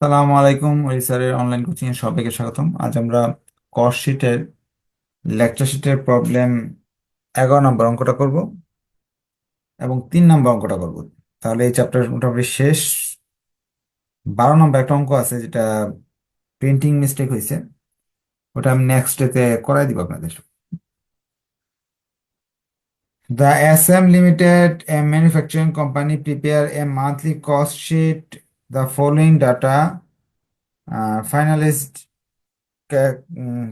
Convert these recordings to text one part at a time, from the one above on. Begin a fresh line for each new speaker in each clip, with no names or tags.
সালামু আলাইকুম ওই স্যারের অনলাইন কোচিং এ সবাইকে স্বাগতম। আজ আমরা কস্ট শিটের লেকচার শিটের প্রবলেম এগারো নম্বর অঙ্কটা করব এবং তিন নম্বর অঙ্কটা করব। তাহলে এই চ্যাপ্টার মোটামুটি শেষ। বারো নম্বর একটা অঙ্ক আছে যেটা প্রিন্টিং মিস্টেক হয়েছে। ওটা আমি নেক্সট ডেতে করাই দিব আপনাদের। The SM Limited, a manufacturing company, prepare a monthly cost sheet. The following data uh, mm,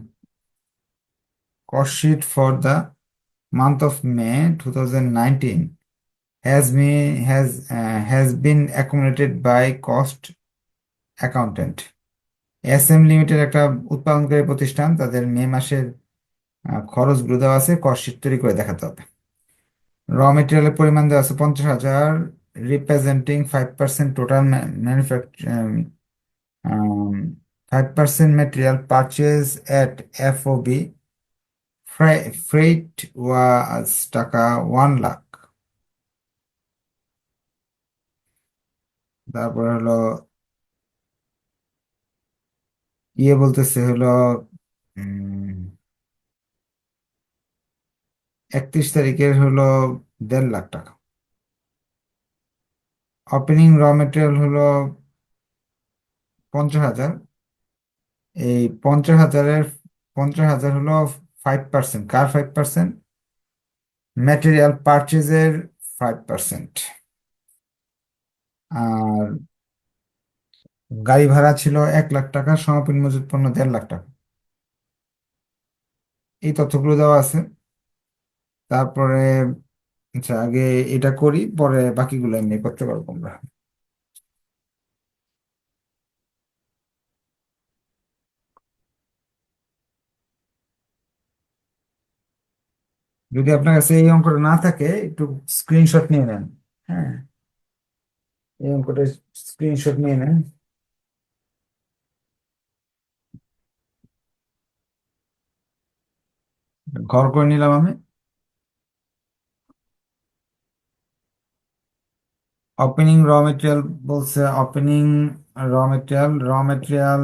cost sheet for the month of May 2019 has been has uh, has been accumulated by cost accountant. SM limited একটা উৎপাদনকারী প্রতিষ্ঠান তাদের মে মাসের আহ, খরচগুলো দেওয়া আছে cost তৈরি করে দেখাতে হবে র মেটেরিয়ালের পরিমাণ দেওয়া আছে পঞ্চাশ হাজার representing five percent total manufacture five percent material purchase at FOB freight was টাকা ওয়ান লাখ তারপরে হলো ইয়ে বলতেছে হলো একত্রিশ তারিখের হলো দেড় লাখ টাকা। ওপেনিং র মেটেরিয়াল হলো পঞ্চাশ হাজার। এই পঞ্চাশ হাজারের, পঞ্চাশ হাজার হলো ফাইভ পার্সেন্ট কার ফাইভ পার্সেন্ট ম্যাটেরিয়াল পারচেজের ফাইভ পার্সেন্ট আর গাড়ি ভাড়া ছিল এক লাখ টাকা, সমাপনী মজুত পণ্য দেড় লাখ টাকা। এই তথ্যগুলো দেওয়া আছে। তারপরে আচ্ছা আগে এটা করি, পরে বাকিগুলো এমনি করতে পারব আমরা। যদি আপনার কাছে এই অঙ্কটা না থাকে, একটু স্ক্রিনশট নিয়ে নেন। হ্যাঁ। এই অঙ্কটা স্ক্রিনশট নিয়ে নেন। ঘর করে নিলাম আমি। ওপেনিং র মেটেরিয়াল বলছে ওপেনিং র মেটেরিয়াল র মেটেরিয়াল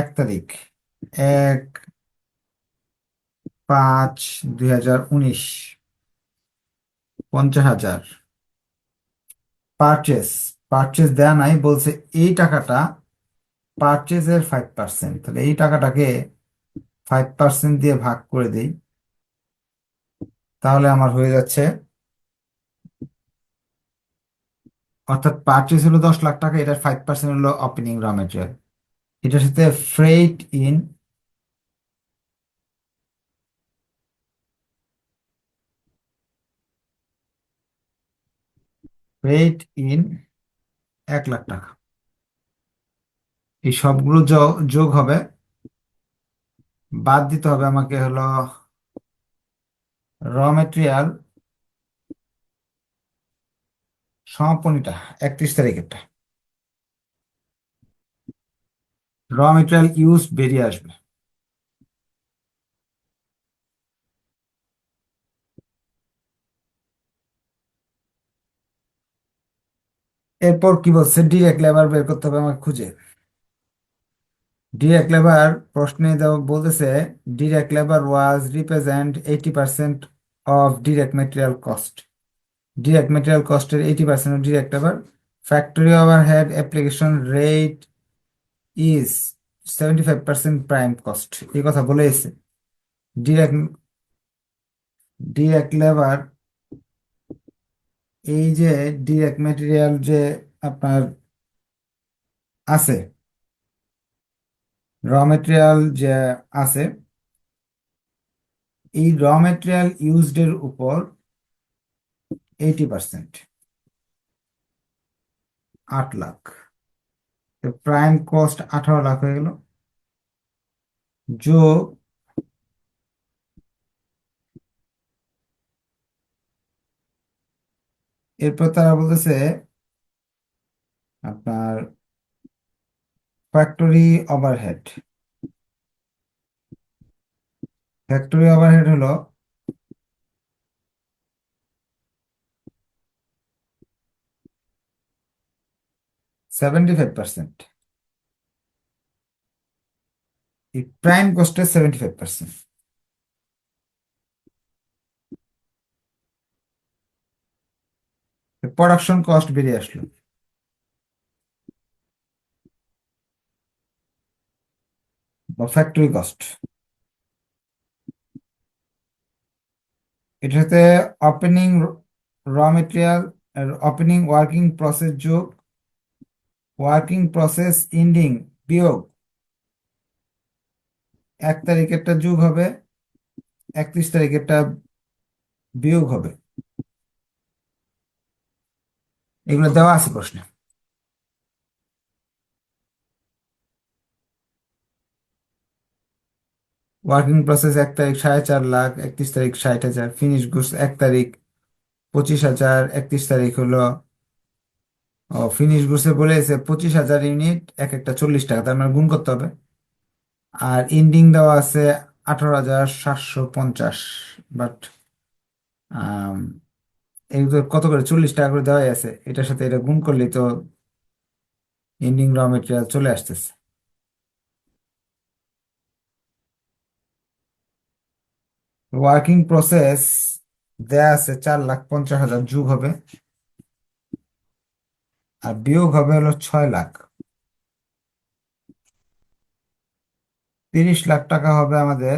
এক তারিখ, এক পাঁচ দুই হাজার উনিশ, পঞ্চাশ হাজার। পারচেস পারচেস দেয়া নাই, বলছে এই টাকাটা পারচেজের ফাইভ পার্সেন্ট তাহলে এই টাকাটাকে ফাইভ পার্সেন্ট দিয়ে ভাগ করে দিই, তাহলে আমার হয়ে যাচ্ছে অর্থাৎ পারচেস হলো দশ লাখ টাকা, এটার ফাইভ পার্সেন্ট হলো ওপেনিং র মেটেরিয়াল এটার সাথে ফ্রেট ইন ফ্রেট ইন এক লাখ টাকা। এই সবগুলো যোগ হবে, বাদ দিতে হবে আমাকে হলো র মেটেরিয়াল সমাপনীটা একত্রিশ তারিখেরটা। র মেটেরিয়াল ইউজ বেরিয়ে আসবে। এরপর কি বলছে? ডিরেক্ট লেবার বের করতে হবে আমাকে খুঁজে। ডিরেক্ট লেবার প্রশ্নে বলতেছে direct labour was represent eighty percent of direct material cost direct material কস্টের eighty percent direct labour factory overhead application rate is seventy five percent prime cost এই কথা বলে এসে ডিরেক্ট ডিরেক্ট লেবার এই যে direct material যে আপনার আছে র মেটেরিয়াল যে আছে, এই র মেটেরিয়াল ইউজড এর উপর এইটি পার্সেন্ট আট লাখ। প্রাইম কস্ট আঠারো লাখ হয়ে গেল। যোগ এরপর তারা বলতেছে আপনার ফ্যাক্টরি ওভারহেড ফ্যাক্টরি ওভারহেড হলো সেভেন্টি ফাইভ পার্সেন্ট এই prime কস্টের seventy five percent production cost বেরিয়ে আসলো. বা ফ্যাক্টরি কস্ট এটাতে opening raw material opening working process যোগ ওয়ার্কিং প্রসেস ইন্ডিং বিয়োগ এক তারিখেরটা যোগ হবে, একত্রিশ তারিখেরটা বিয়োগ হবে। এগুলো দেওয়া আছে প্রশ্নে। ওয়ার্কিং প্রসেস এক তারিখ সাড়ে চার লাখ, একত্রিশ তারিখ ষাট হাজার, ফিনিশ গুডস এক তারিখ পঁচিশ হাজার, একত্রিশ তারিখ হলো ও ফিনিশ গুডসে বলেছে, পঁচিশ হাজার ইউনিট এক একটা চল্লিশ টাকা, তার মানে গুণ করতে হবে। আর এন্ডিং দেওয়া আছে আঠারো হাজার সাতশো পঞ্চাশ বাট এগুলো কত করে? চল্লিশ টাকা করে দেওয়াই আছে। এটার সাথে এটা গুণ করলেই তো এন্ডিং র মেটেরিয়াল চলে আসতেছে। ওয়ার্কিং প্রসেস দেয়া আছে চার লাখ পঞ্চাশ হাজার যুগ হবে। আর বিয়োগ হবে হলো ছয় লাখ। তিরিশ লাখ টাকা হবে আমাদের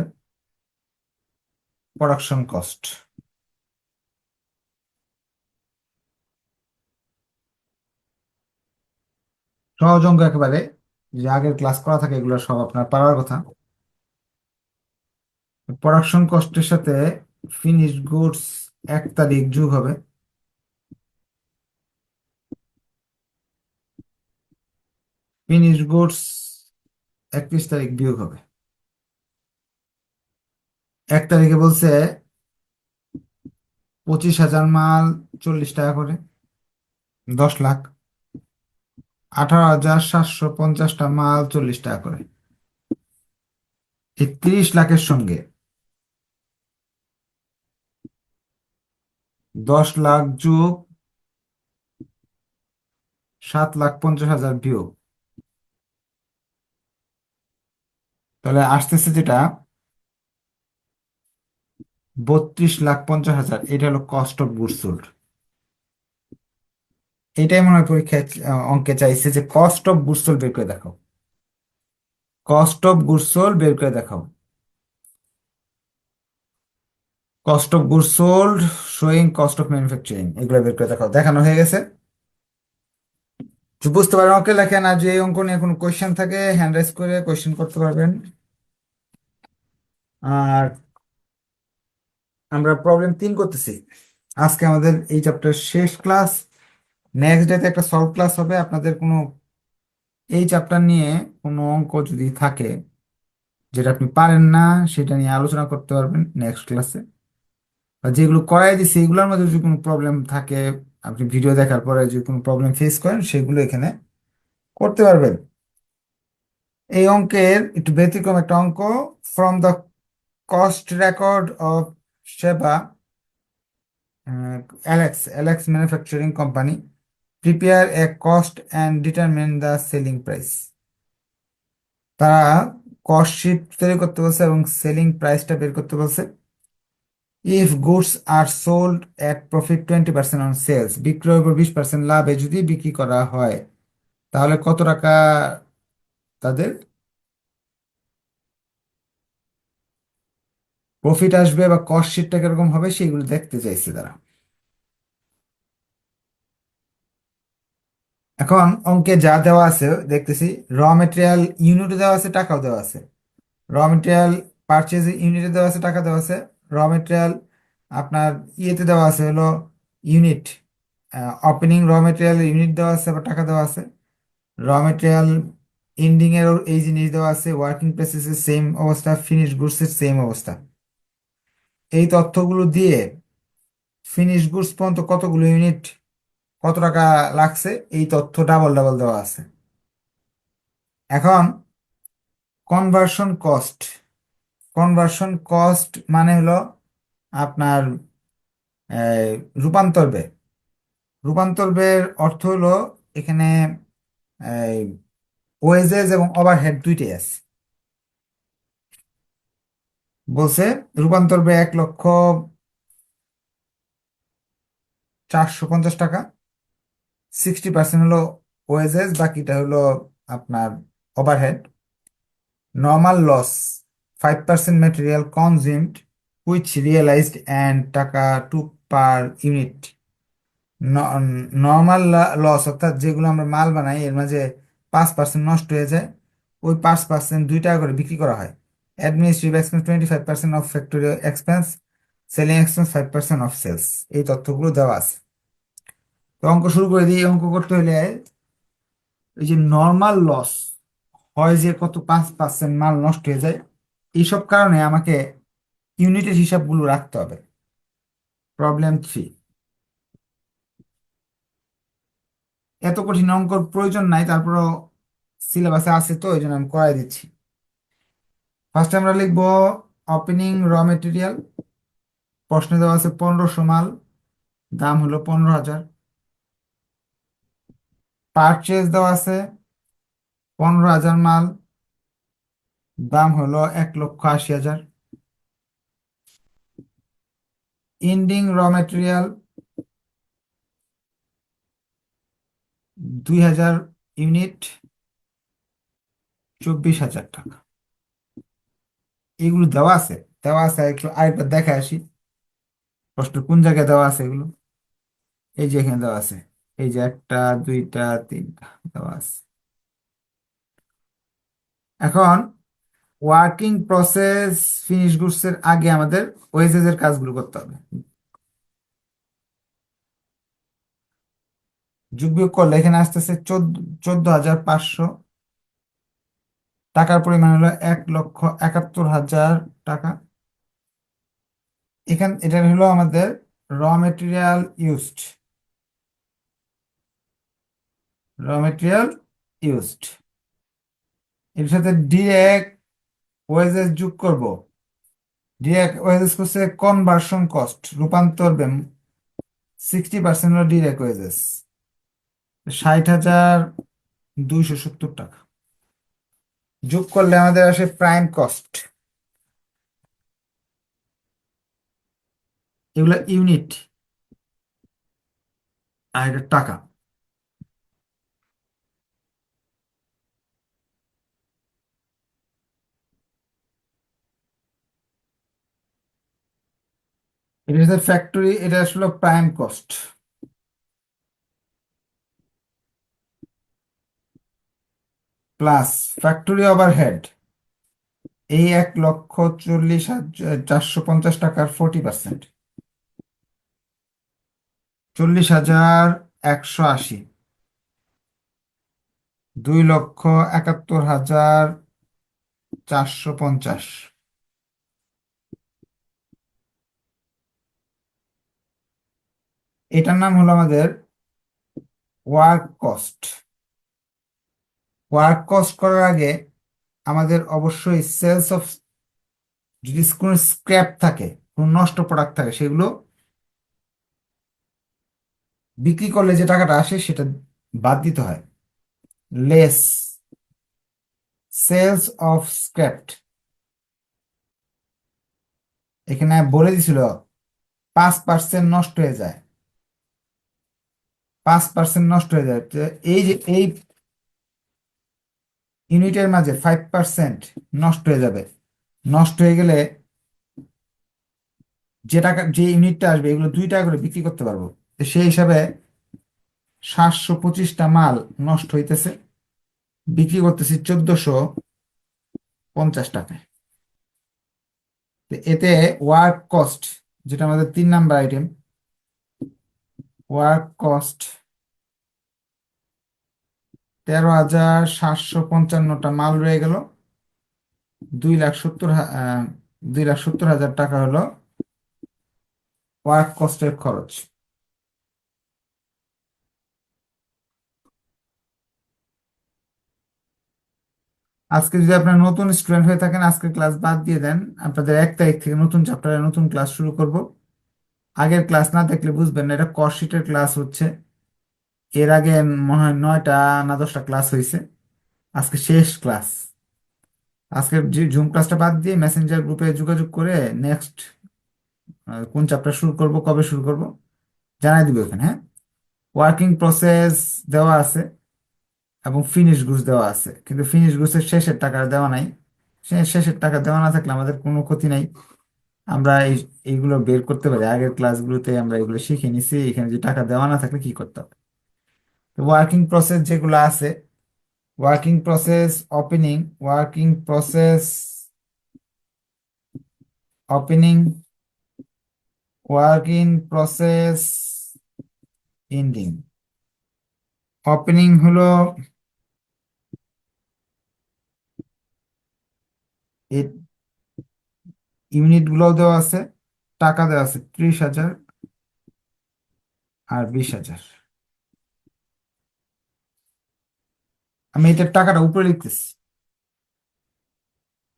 প্রোডাকশন কস্ট সহজ একেবারে, যে আগের ক্লাস করা থাকে এগুলো সব আপনার পারার কথা। প্রোডাকশন কস্টের সাথে ফিনিশ গুডস এক তারিখ যোগ হবে। ফিনিশ গুডস একত্রিশ তারিখ বিয়োগ হবে। এক তারিখে বলছে, পঁচিশ হাজার মাল, চল্লিশ টাকা করে, দশ লাখ। আঠারো হাজার সাতশো পঞ্চাশটা মাল, চল্লিশ টাকা করে। এই তিরিশ লাখের সঙ্গে দশ লাখ যোগ সাত লাখ পঞ্চাশ হাজার বিয়োগ। তাহলে আসতেছে যেটা বত্রিশ লাখ পঞ্চাশ হাজার। এটা হলো কস্ট অফ গুডস সোল্ড এটাই মনে হয় পরীক্ষায় অঙ্কে চাইছে যে কস্ট অফ গুডস সোল্ড বের করে দেখাও। কস্ট অফ গুডস সোল্ড বের করে দেখাও। Cost of goods sold showing cost of manufacturing এগুলো বের করে দেখাও। দেখানো হয়ে গেছে। বুঝতে পারেন ওকে লেখেন আর যে এই অঙ্ক নিয়ে কোনো কোয়েশ্চেন থাকে হ্যান্ড রাইজ করে কোয়েশ্চেন করতে পারবেন। আর আমরা প্রবলেম তিন করতেছি। আজকে আমাদের এই চ্যাপ্টার শেষ ক্লাস নেক্সট ডেতে একটা সলভ ক্লাস হবে। আপনাদের কোনো এই চ্যাপ্টার নিয়ে কোনো অঙ্ক যদি থাকে, যেটা আপনি পারেন না, সেটা নিয়ে আলোচনা করতে পারবেন নেক্সট ক্লাসে আর যেগুলো করাই দিছি, এগুলোর মধ্যে যদি কোনো প্রবলেম থাকে আপনি ভিডিও দেখার পরে যে কোনো প্রবলেম ফেস করেন, সেগুলো এখানে করতে পারবেন। এই অঙ্কের একটু ব্যতিক্রম একটা অঙ্ক। From the cost record of সেবা Alex Alex manufacturing company prepare a cost and determine the selling price তারা কস্ট শিট তৈরি করতে বলছে এবং সেলিং প্রাইসটা বের করতে বলছে। If goods are sold at profit twenty percent on sales বিক্রয়ের উপর বিশ পার্সেন্ট লাভে যদি বিক্রি করা হয়, তাহলে কত টাকা তাদের প্রফিট আসবে বা কস্ট শিটটা কীরকম হবে সেগুলো দেখতে চাইছে তারা। এখন অঙ্কে যা দেওয়া আছে, দেখতেছি র মেটেরিয়াল ইউনিটে দেওয়া আছে, টাকাও দেওয়া আছে। র মেটেরিয়াল পারচেজ ইউনিটে দেওয়া আছে, টাকা দেওয়া আছে। র মেটেরিয়াল আপনার ইয়েতে দেওয়া আছে হলো unit opening raw material unit দেওয়া আছে বা টাকা দেওয়া আছে। র মেটেরিয়াল এন্ডিং এই জিনিস দেওয়া আছে ওয়ার্কিং প্লেসেসের সেম অবস্থা ফিনিশ গুডসের সেম অবস্থা। এই তথ্যগুলো দিয়ে ফিনিশ গুডস পর্যন্ত কতগুলো ইউনিট কত টাকা লাগছে, এই তথ্য ডাবল ডাবল দেওয়া আছে। এখন কনভার্সন কস্ট কনভার্সন কস্ট মানে হলো আপনার রূপান্তর ব্যয়। রূপান্তর ব্যয়ের অর্থ হলো এখানে ওয়েজেস এবং ওভারহেড দুইটাই আছে। বলছে রূপান্তর ব্যয় এক লক্ষ চারশো পঞ্চাশ টাকা। সিক্সটি পার্সেন্ট হলো ওয়েজেস বাকিটা হলো আপনার overhead normal loss five percent material consumed which realized and টাকা two per unit normal loss অর্থাৎ যেগুলো আমরা মাল বানাই, এর মাঝে পাঁচ পার্সেন্ট নষ্ট হয়ে যায়, ওই পাঁচ পার্সেন্ট দুই টাকা করে বিক্রি করা হয়। Administrative expense twenty five percent of factory expense selling expense five percent of sales এই তথ্যগুলো দেওয়া আছে। তো অঙ্ক শুরু করে দিই। অঙ্ক করতে হলে এই যে নর্মাল লস হয় যে কত পাঁচ পার্সেন্ট মাল নষ্ট হয়ে যায় এইসব কারণে আমাকে ইউনিটের হিসাবগুলো রাখতে হবে। প্রবলেম থ্রি এত কঠিন অঙ্কর প্রয়োজন নাই, তারপরও সিলেবাসে আছে তো এই জন্য আমি করাই দিচ্ছি। ফার্স্টে আমরা লিখব ওপেনিং র মেটেরিয়াল প্রশ্নে দেওয়া আছে পনেরোশো মাল, দাম হলো পনেরো হাজার। পারচেজ দেওয়া আছে পনেরো হাজার মাল দাম হলো এক লক্ষ আশি হাজার। ইন্ডিং র মেটেরিয়াল দুই হাজার ইউনিট চব্বিশ হাজার টাকা। এগুলো দেওয়া আছে দেওয়া আছে, একটু আরেকবার দেখে আসি। প্রশ্ন, কোন জায়গায় দেওয়া আছে এগুলো? এই যে এখানে দেওয়া আছে, এই যে একটা, দুইটা, তিনটা দেওয়া আছে। এখন ওয়ার্কিং প্রসেস ফিনিশ গুডস এর আগে আমাদের ওয়েজেস এর কাজগুলো করতে হবে। যোগ বিয়োগ করলে এখানে আসতেছে চোদ্দ চোদ্দ হাজার পাঁচশো। টাকার পরিমাণ হলো এক লক্ষ একাত্তর হাজার টাকা। এখান এটা হলো আমাদের raw material used. Raw material used. এর সাথে ডিরেক্ট ওয়েজেস যোগ করব। ডিরেক্ট ওয়েজেস করছে কনভার্সন কস্ট, রূপান্তর ব্যয় সিক্সটি পার্সেন্ট হলো ডিরেক্ট ওয়েজেস। ষাট হাজার দুইশো সত্তর টাকা। যোগ করলে আমাদের আসে প্রাইম কস্ট। এগুলো ইউনিট, আর এটা টাকা। এটা হচ্ছে ফ্যাক্টরি এটা আসলে prime cost plus factory overhead এই এক লক্ষ চল্লিশ হাজার চারশো পঞ্চাশ টাকার ফোরটি পার্সেন্ট চল্লিশ হাজার একশো আশি। দুই লক্ষ একাত্তর হাজার চারশো পঞ্চাশ। এটার নাম হলো আমাদের ওয়ার্ক কস্ট ওয়ার্ক কস্ট করার আগে আমাদের অবশ্যই সেলস অফ যদি কোনো স্ক্র্যাপ থাকে, কোনো নষ্ট প্রোডাক্ট থাকে, সেগুলো বিক্রি করলে যে টাকাটা আসে সেটা বাদ দিতে হয়। লেস সেলস অফ স্ক্র্যাপ এখানে বলে দিছিল, পাঁচ পার্সেন্ট নষ্ট হয়ে যায়। পাঁচ পার্সেন্ট নষ্ট হয়ে যায়। এই যে, এই ইউনিটের মাঝে ফাইভ পার্সেন্ট নষ্ট হয়ে যাবে। নষ্ট হয়ে গেলে যে টাকা, যে ইউনিটটা আসবে, এগুলো দুই টাকা করে বিক্রি করতে পারব। তো সেই হিসাবে সাতশো পঁচিশটা মাল নষ্ট হইতেছে। বিক্রি করতেছি চোদ্দশো পঞ্চাশ টাকায়। এতে ওয়ার্ক কস্ট যেটা আমাদের তিন নাম্বার আইটেম ওয়ার্ক কস্ট তেরো হাজার সাতশো পঞ্চান্নটা মাল রয়ে গেল। দুই লাখ সত্তর দুই লাখ সত্তর হাজার টাকা হলো ওয়ার্ক কস্টের খরচ। আজকে যদি আপনার নতুন স্টুডেন্ট হয়ে থাকেন, আজকের ক্লাস বাদ দিয়ে দেন। আপনাদের এক তারিখ থেকে নতুন চ্যাপ্টারে নতুন ক্লাস শুরু করব। আগের ক্লাস না দেখলে বুঝবেন না, এটা কর্সশিটের ক্লাস হচ্ছে। এর আগে মনে হয় নয়টা না দশটা ক্লাস হয়েছে আজকে শেষ ক্লাস আজকের যে জুম ক্লাসটা বাদ দিয়ে মেসেঞ্জার গ্রুপে যোগাযোগ করে নেক্সট কোন চ্যাপ্টার শুরু করব, কবে শুরু করব, জানাই দিবে ওখানে হ্যাঁ? ওয়ার্কিং প্রসেস দেওয়া আছে এবং ফিনিশ গুডস দেওয়া আছে। কিন্তু ফিনিশ গুডসের শেষের টাকা দেওয়া নাই। শেষের টাকা দেওয়া না থাকলে আমাদের কোনো ক্ষতি নাই। আমরা এই, এইগুলো বের করতে পারি। আগের ক্লাসগুলোতে আমরা এগুলো শিখে নিছি। এখানে যে টাকা দেওয়া না থাকলে কি করতে হবে? তো ওয়ার্কিং প্রসেস যেগুলো আছে working process opening working process opening working process ending opening হলো ইউনিটগুলো দেওয়া আছে, টাকা দেওয়া আছে ত্রিশ হাজার আর বিশ হাজার। আমি এটার টাকাটা উপরে লিখতেছি।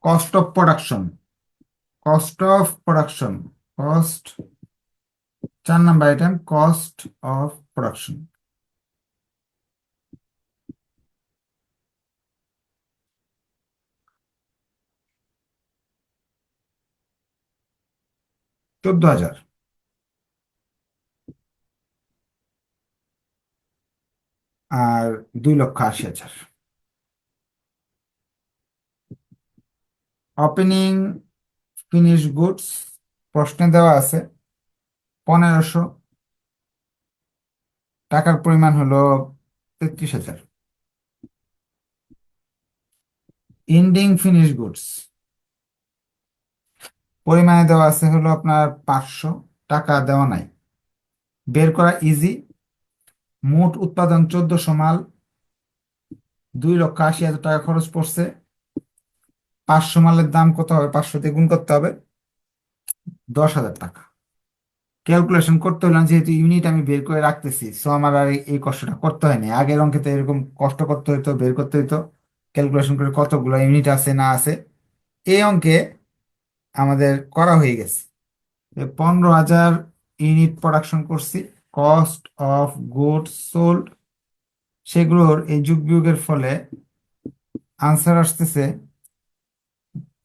Cost of production cost of production cost চার number item cost of production চোদ্দ হাজার। আর দুই লক্ষ আশি হাজার। ওপেনিং ফিনিশ গুডস প্রশ্নে দেওয়া আছে, পনেরোশো। টাকার পরিমাণ হলো তেত্রিশ হাজার। এন্ডিং ফিনিশ গুডস পরিমাণে দেওয়া আছে হলো আপনার পাঁচশো টাকা দেওয়া নাই। বের করা ইজি মোট উৎপাদন চোদ্দশো মাল। দুই লক্ষ আশি হাজার টাকা খরচ পড়ছে। পাঁচশো মালের দাম কত হবে? পাঁচশো দিয়ে গুণ করতে হবে। দশ হাজার টাকা। ক্যালকুলেশন করতে হলাম যেহেতু ইউনিট আমি বের করে রাখতেছি সো আমার আর এই- কষ্টটা করতে হয়নি। আগের অঙ্কে তো এরকম কষ্ট করতে হইতো, বের করতে হইতো। ক্যালকুলেশন করে কতগুলো ইউনিট আছে, না আছে। এই অঙ্কে আমাদের করা হয়ে গেছে। পনেরো হাজার ইউনিট প্রোডাকশন করছি কস্ট অফ গুড সোল্ড সেগুলোর এই যুগ বিয়োগের ফলে আনসার আসতেছে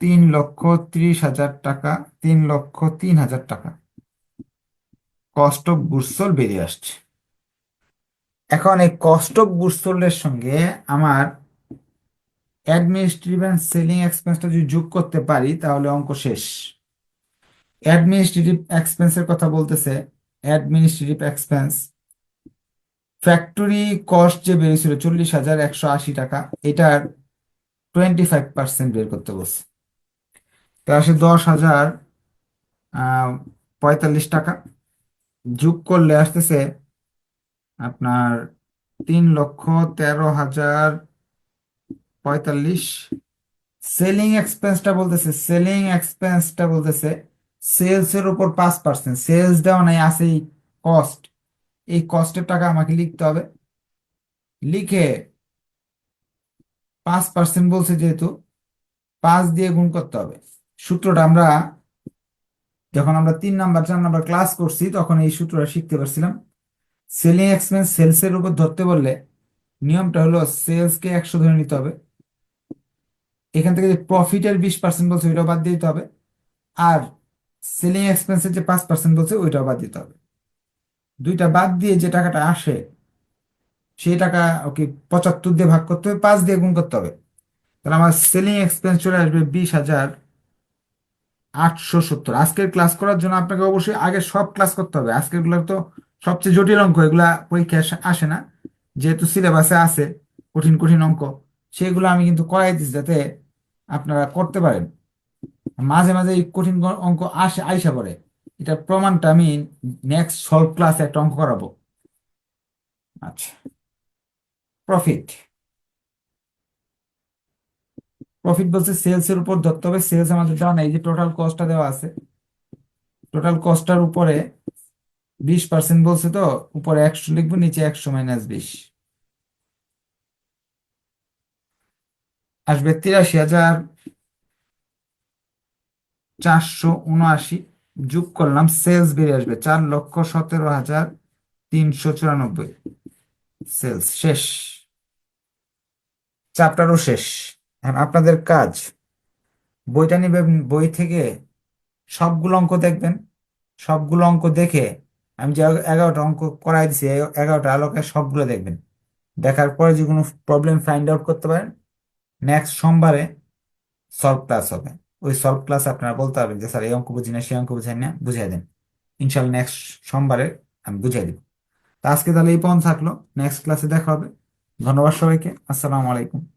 তিন লক্ষ ত্রিশ হাজার টাকা, তিন লক্ষ তিন হাজার টাকা। কস্ট অফ গুডস সোল্ড বেরিয়ে আসছে। এখন এই কস্ট অফ গুডস সোল্ডের সঙ্গে আমার অ্যাডমিনিস্ট্রেটিভ অ্যান্ড সেলিং এক্সপেন্সটা যদি যোগ করতে পারি, তাহলে অঙ্ক শেষ। অ্যাডমিনিস্ট্রেটিভ এক্সপেন্সের কথা বলতেছে। অ্যাডমিনিস্ট্রেটিভ এক্সপেন্স ফ্যাক্টরি কস্ট যে বেরিয়েছিল চল্লিশ হাজার একশো আশি টাকা এটার টোয়েন্টি ফাইভ পার্সেন্ট বের করতে বলছে। তো আসে দশ হাজার পঁয়তাল্লিশ টাকা। যোগ করলে আসতেছে আপনার তিন লক্ষ তেরো হাজার পঁয়তাল্লিশ। সেলিং এক্সপেন্সটা বলতেছে সেলিং এক্সপেন্সটা বলতেছে সেলস এর উপর পাঁচ পার্সেন্ট সেলস দেওয়া নাই, আছে এই কস্ট এই কস্টের টাকা আমাকে লিখতে হবে। লিখে পাঁচ পার্সেন্ট বলছে যেহেতু, পাঁচ দিয়ে গুণ করতে হবে। সূত্রটা আমরা, যখন আমরা তিন নাম্বার, চার নাম্বার ক্লাস করছি, তখন এই সূত্রটা শিখতে পারছিলাম। সেলিং এক্সপেন্স সেলস এর উপর ধরতে বললে, নিয়মটা হলো সেলস কে একশো ধরে নিতে হবে। এখান থেকে যে প্রফিটের বিশ পার্সেন্ট বলছে, ওইটাও বাদ দিতে হবে। আর সেলিং এক্সপেন্সের যে পাঁচ পার্সেন্ট বলছে, ওইটাও বাদ দিতে হবে। দুইটা বাদ দিয়ে যে টাকাটা আসে, সেই টাকা ওকে পঁচাত্তর দিয়ে ভাগ করতে হবে, পাঁচ দিয়ে গুণ করতে হবে। তাহলে আমার সেলিং এক্সপেন্স চলে আসবে বিশ হাজার আটশো সত্তর। আজকের ক্লাস করার জন্য আপনাকে অবশ্যই আগে সব ক্লাস করতে হবে। আজকেরগুলো তো সবচেয়ে জটিল অঙ্ক, এগুলা পরীক্ষায় আসে- না। যেহেতু সিলেবাসে আছে কঠিন কঠিন অঙ্ক, সেগুলো আমি কিন্তু করাই দিচ্ছি যাতে আপনারা করতে পারেন। মাঝে মাঝে এই কঠিন অঙ্ক আসে, আইসা পড়ে। এটা প্রমাণটা আমি নেক্সট সলভ ক্লাসে একটা অঙ্ক করাবো। আচ্ছা। প্রফিট প্রফিট বলছে সেলস এর উপর ধরতে হবে। সেলস আমাদের দেওয়া নাই যে টোটাল কস্টটা দেওয়া আছে। টোটাল কস্টটার উপরে বিশ পার্সেন্ট বলছে তো, উপরে একশো লিখব, নিচে একশো মাইনাস বিশ। আসবে তিরাশি হাজার চারশো উনআশি যোগ করলাম সেলস বেরিয়ে আসবে চার লক্ষ সতেরো হাজার তিনশো চুরানব্বই। সেলস শেষ। চ্যাপ্টারও শেষ। এখন আপনাদের কাজ। বইটা নিবেন, বই থেকে সবগুলো অঙ্ক দেখবেন। সবগুলো অঙ্ক দেখে আমি যে এগারোটা অঙ্ক করাই দিছি, এগারোটা আলোকে সবগুলো দেখবেন। দেখার পরে যে কোনো প্রবলেম ফাইন্ড আউট করতে পারেন। নেক্সট সোমবারে সলভ ক্লাস হবে। ওই সলভ ক্লাস আপনারা বলতে পারবেন যে, স্যার, এই অঙ্ক বুঝি না, সেই অঙ্ক বুঝাই না, বুঝাই দেন। ইনশাল্লাহ নেক্সট সোমবারে আমি বুঝাই দিব। তো আজকে তাহলে এই পর্যন্ত থাকল। নেক্সট ক্লাসে দেখা হবে। ধন্যবাদ সবাইকে। আসসালামু আলাইকুম।